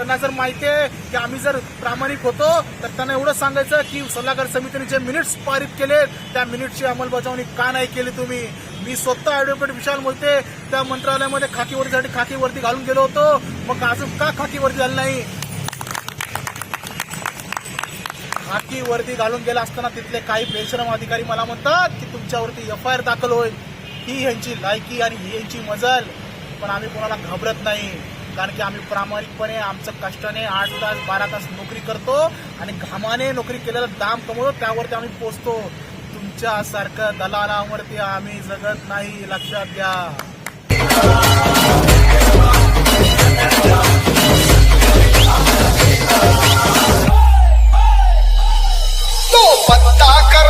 त्यांना जर माहिती आहे की आम्ही जर प्रामाणिक होतो तर त्यांना एवढं सांगायचं की सल्लागार समितीने जे मिनिट्स पारित केले त्या मिनिट्सची अंमलबजावणी का नाही केली तुम्ही? मी स्वतः ऍडव्होकेट विशाल मोहिते त्या मंत्रालयामध्ये खाकी वर्दीसाठी घालून गेलो होतो. मग अजून का खाकी झालं झाली नाही? खाकी वर्दी घालून गेला असताना तिथले काही बेशरम अधिकारी मला म्हणतात की तुमच्यावरती एफ आय आर दाखल होईल. ही यांची लायकी आणि ही यांची मजल. पण आम्ही कोणाला घाबरत नाही. कारण की आम्ही प्रामाणिकपणे आमचं कष्टाने आठ तास बारा तास नोकरी करतो आणि घामाने नोकरी केलेलं दाम कमवतो त्यावरती आम्ही पोचतो. तुमच्यासारखं दलालावरती आम्ही जगत नाही लक्षात द्या तो पत्ता कर